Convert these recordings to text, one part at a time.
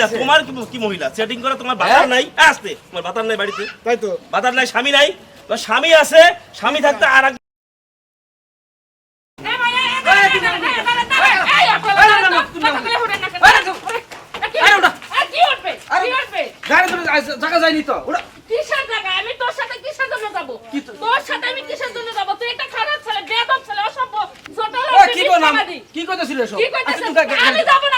মহিলা তোমার কি কি মহিলা সেটিং করে তোমার বাতার নাই আসতে তোমার বাতার নাই বাড়িতে তাই তো বাতার নাই স্বামী নাই তোমার স্বামী আছে স্বামী থাকতে আর এক জায়গা যায়নি তো ওটা কিসের জায়গা? আমি তোর সাথে কিসের জন্য যাব? কি তো- তোর সাথে আমি কিসের জন্য যাব? তুই একটা খারাপ ছেলে, বেয়াদব ছেলে, অসভ্য, ছোট কি তুই কি এসব আচ্ছা, কইতেছিস? আমি যাব না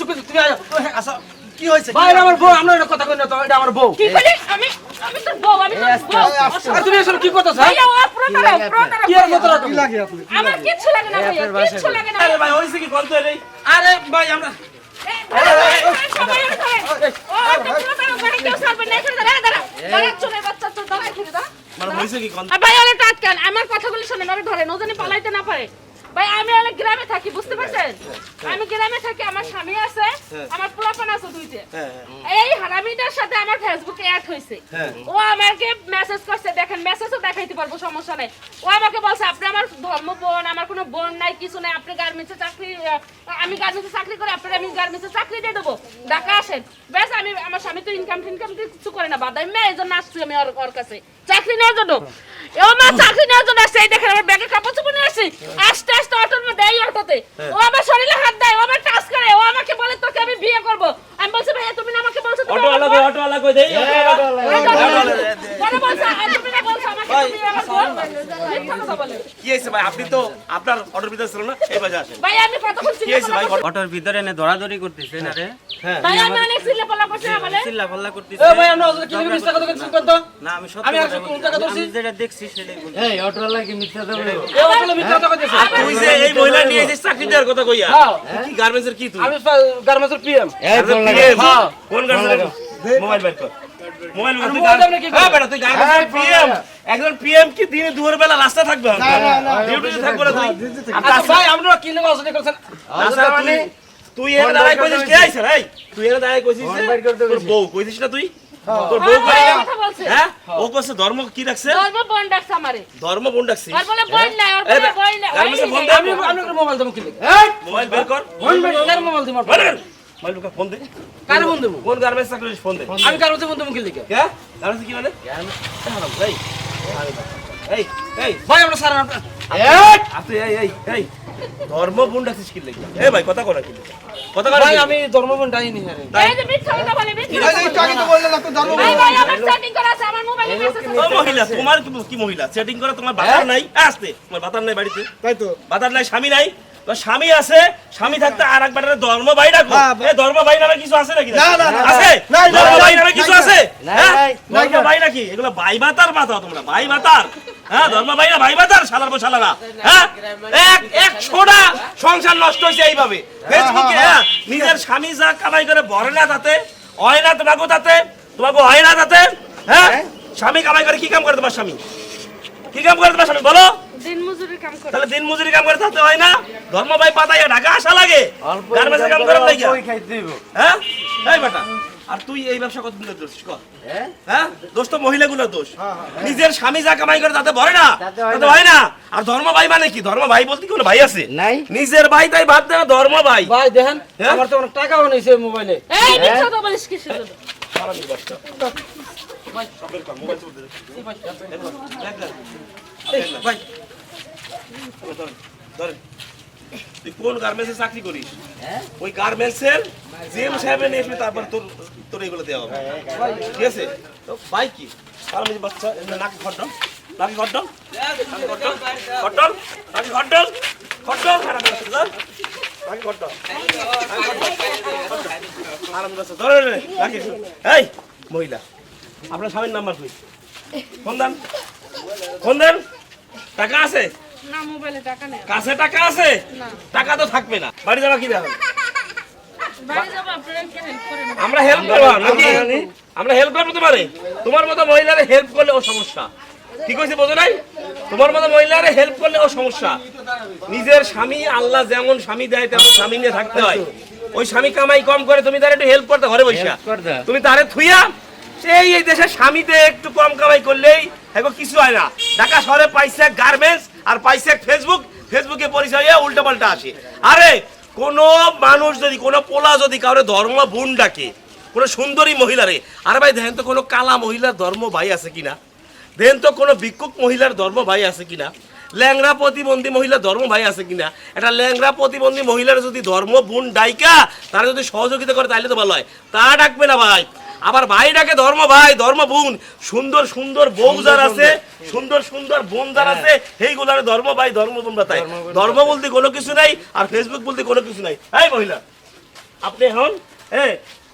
আরে তুমি তুমি আয়। আচ্ছা কি হয়েছে? ভাই আমার বউ আমরা এটা কথা কই না তো এটা আমার বউ। কি করলি? আমি আমি তোর বউ, আমি তোর বউ। আর তুমি এসব কি করতেছ ভাইয়া, ও প্রতারক, প্রতারক কি আর। মত কি লাগে আপনি আমার কিচ্ছু লাগে না ভাইয়া কিচ্ছু লাগে না। আরে ভাই হইছে কি কোন তো এই আরে ভাই আমরা প্রতারক ভাই আমার কথাগুলি শোনেন ওরে ধরেন ও জানি পালাইতে না পারে। ভাই আমি অনেক গ্রামে থাকি বুঝতে পারছেন? আমি গ্রামে থাকি আমার স্বামী আছে আমার পোলাপান আছে দুইটা। হ্যাঁ এই হারামিটার সাথে আমার ফেসবুকে অ্যাড হয়েছে। ও আমাকে মেসেজ করছে দেখেন মেসেজও দেখাইতে পারব সমস্যা নাই। ও আমাকে বলছে আপনি আমার ধর্ম বোন আমার কোনো বোন নাই কিছু নাই আপনি গার্মেন্টসে চাকরি আমি গার্মেন্টসে চাকরি করে আপনার আমি গার্মেন্টসে চাকরি দিয়ে দেবো। ঢাকা আসেন। ব্যাস আমি আমার স্বামী তো ইনকাম টিনকাম কিছু করে না বাদাই মেয়ে এই জন্য আসছি আমি ওর কাছে। চাকরি নেওয়ার জন্য। ও মা চাকরি নেওয়ার জন্য আসছে। এই দেখেন আমার ব্যাগে কাপড় চোপড় নিয়ে আসছি। আস্তে আস্তে অটোর মধ্যে এই অটোতে ও আমার শরীরে হাত দেয় ও আমার টাচ করে। ও আমাকে বলে তোকে আমি বিয়ে করব। আমি বলছি ভাইয়া তুমি না আমাকে বলছো অটো আলাদা। অটো আলাদা কই দেই। অটো বলে বলছে, আর তুমি না বলছো আমাকে তুমি আমার বোন। মিথ্যা কথা বলে। কি হইছে ভাই? আপনি তো আপনার অটোর ভিতরে ছিল না এই বাজে আসেন। ভাই আমি কতক্ষণ কি হইছে ভাই? অটোর ভিতরে এনে ভাই আমি অনেক করছি চিল্লা পাল্লা করতেছে। এ ভাই আমরা কি মিথ্যা কথা না আমি সত্য আমি এই মিথ্যা কথা কইতেছে তুই যে এই মহিলা নিয়ে এসে চাকরি দেওয়ার কথা কইয়া হ্যাঁ। কি গার্মেন্টসের কি তুই? আমি গার্মেন্টসের পিএম PM? হ্যাঁ। কোন গার্মেন্টসের মোবাইল বের কর। মোবাইল বের মোবাইল হ্যাঁ বেটা তুই গার্মেন্টসের পিএম একজন পিএম কি দিনে দুপুর বেলা রাস্তা থাকবে না, না, না। ডিউটিতে থাকবে না তুই? থেকে। আচ্ছা ভাই আপনারা কি লেগে অসুবিধা করছেন? আচ্ছা তুই তুই এনে দাঁড়াই কইছিস কে? আইছ রে তুই এনে দাঁড়াই কইছিস তোর বউ কইছিস না তুই? তোর বউ হ্যাঁ, ভাই। হ্যাঁ? ও কইছে ধর্ম কি রাখছে? ধর্ম বোন ডাকছে আমারে। ধর্ম বোন ডাকছিস ওর বলে বোন নাই, ওর বলে বে- নাই, গার্মেন্টসের ওই বোন নাই। আমি আমি মোবাইল দেবো কি মোবাইল বের কর। মোবাইল ফোন দে। কার ফোন দেবো? কোন গার্মেন্টস চাকরি ফোন দে। আমি কার মধ্যে ফোন দেবো কি গার্মেন্টস মানে? এই এই এই ভাই আমরা সারা আপনি এই এই এই। ধর্ম বোন ডাকছিস কি লাগি? এই ভাই কথা কি কথা? আমি ধর্মবন ডাইনি হ্যাঁ এই যে মিথ্যা কথা বলে, মিথ্যা এই কথা যে বলে। একটু আগে তো বললেন আপনি ধর্ম ভাই, ভাই, আমার setting করা আছে, আমার মোবাইলে message আছে। মহিলা তোমার কি কি মহিলা? সেটিং করা তোমার বাতার নাই? আসতে। তোমার বাতার নাই বাড়িতে? তাই তো। বাতার নাই স্বামী নাই? তো স্বামী আছে স্বামী থাকতে আর একবার ধর্ম ভাই ডাকো। হ্যাঁ, এই ধর্ম ভাই নামে কিছু আছে নাকি? আছে? ধর্ম ভাই নামে কিছু আছে? হ্যাঁ? ধর্ম ভাই নাকি? এগুলো ভাই বাতার মাথা তোমরা ভাই বাতার হ্যাঁ ধর্ম ভাই না ভাই বাতার শালার বসালারা হ্যাঁ? এক সংসার নষ্ট হয়েছে এইভাবে। ফেসবুকে হ্যাঁ নিজের স্বামী যা কামাই করে ভরে না তাতে হয় না তোমাকে তাতে তোমাকে হয় না তাতে হ্যাঁ। স্বামী কামাই করে কি কাম করে তোমার স্বামী? কি কাম করে তোমার স্বামী? বলো। দিনমজুরির কাম করে। তাহলে দিন মজুরি কাম করে থাকতে হয় না? ধর্ম ভাই পাতায় ঢাকা আসা লাগে। গার্মেন্টসে কাম করার লাগে হ্যাঁ? এই বেটা আর তুই এই ব্যবসা কত দিন দোষ কর। হ্যাঁ? দোষ তো মহিলাগুলোর দোষ। নিজের স্বামী যা কামাই করে তাতে ভরে না? তাতে হয় না। আর ধর্ম ভাই মানে কি? ধর্ম ভাই বলতে কোনো ভাই আছে? নাই। নিজের ভাই তাই ভাত দেয় ধর্ম ভাই। ভাই দেখেন হ্যাঁ? আমার তো অনেক টাকাও মোবাইলে। এই মিথ্যা কথা বলিস কিসের তুই কোন গার্মেন্টসে চাকরি করিস? ওই গার্মেন্টসের জিএম সাহেব নিয়ে তারপর তোর তোর এগুলো দেওয়া হবে। ঠিক আছে? তো ভাই কি? আরামে বাচ্চা নাকি খড্ডল নাকি নাকি খড্ডল খড্ডল নাকি লাগছে তোর? নাকি খড্ডল আরাম ধরে। এই, মহিলা। আপনার স্বামীর নাম্বার কই? ফোন দেন। ফোন দেন। টাকা আছে? না মোবাইলে টাকা নেই। কাছে টাকা আছে? না। টাকা তো থাকবে না। বাড়ি যাবা কি দেখো বাড়ি যাব আপনারা একটু হেল্প করে আমরা হেল্প করব নাকি? আমরা হেল্প করব তোমারে। তোমার মতো মহিলারে হেল্প করলে ও সমস্যা। ঠিক হয়েছে বোঝো নাই? তোমার মতো মহিলারে হেল্প করলে ও সমস্যা। নিজের স্বামী আল্লাহ যেমন স্বামী দেয় তেমন স্বামী নিয়ে থাকতে হয়। ওই স্বামী কামাই কম করে তুমি তার একটু হেল্প করতে ঘরে বসা। তুমি তারে থুইয়া সেই এই দেশের স্বামীতে একটু কম কামাই করলেই এখন কিছু হয় না। ঢাকা শহরে পাইছে গার্মেন্টস আর পাইছে ফেসবুক ফেসবুকে পরিচয় উল্টা পাল্টা আসে। আরে, কোন মানুষ যদি, কোন পোলা যদি কাউরে ধর্ম বোন ডাকে, কোন সুন্দরী মহিলারে আরে ভাই দেখেন তো কোনো কালা মহিলার ধর্ম ভাই আছে কিনা? দেখেন তো কোনো ভিক্ষুক মহিলার ধর্ম ভাই আছে কিনা? ল্যাংরা প্রতিবন্ধী মহিলার ধর্ম ভাই আছে কিনা? একটা ল্যাংরা প্রতিবন্ধী মহিলার যদি ধর্ম বোন ডাইকা, তারা যদি সহযোগিতা করে তাহলে তো ভালো হয়। তা ডাকবে না ভাই। আবার ভাই ডাকে ধর্ম ভাই ধর্ম বোন। সুন্দর সুন্দর বউ যার আছে সুন্দর। সুন্দর বোন যার আছে সেইগুলার ধর্ম ভাই ধর্ম বোন তাই। ধর্ম বলতে কোনো কিছু নাই আর ফেসবুক বলতে কোনো কিছু নাই। এই মহিলা আপনি এখন হ্যাঁ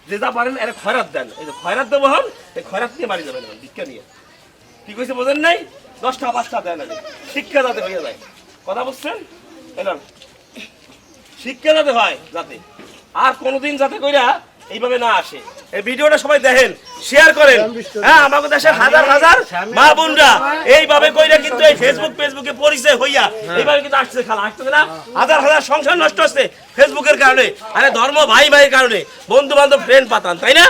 যে যা পারেন এর খয়রাত দেন। এই যে খয়রাত দেবো হন এই খয়রাত নিয়ে বাড়ি যাবেন ভিক্ষা নিয়ে। ঠিক হয়েছে বোঝেন নাই? দশটা পাঁচটা দেন শিক্ষা যাতে হয়ে যায়। কথা বুঝছেন? এলাম শিক্ষা যাতে হয় যাতে। আর কোনোদিন যাতে কইরা এইভাবে না আসে। এই ভিডিওটা সবাই দেখেন শেয়ার করেন। হ্যাঁ আমাদের দেশের হাজার হাজার মা বোনরা এইভাবে কইরা কিন্তু এই ফেসবুক ফেসবুকে পরিচয় হইয়া এইভাবে কিন্তু আসছে খালা। আসতেছে না হাজার হাজার সংসার নষ্ট হচ্ছে ফেসবুকের কারণে আরে ধর্ম ভাই ভাইয়ের কারণে। বন্ধু বান্ধব ফ্রেন্ড পাতান তাই না?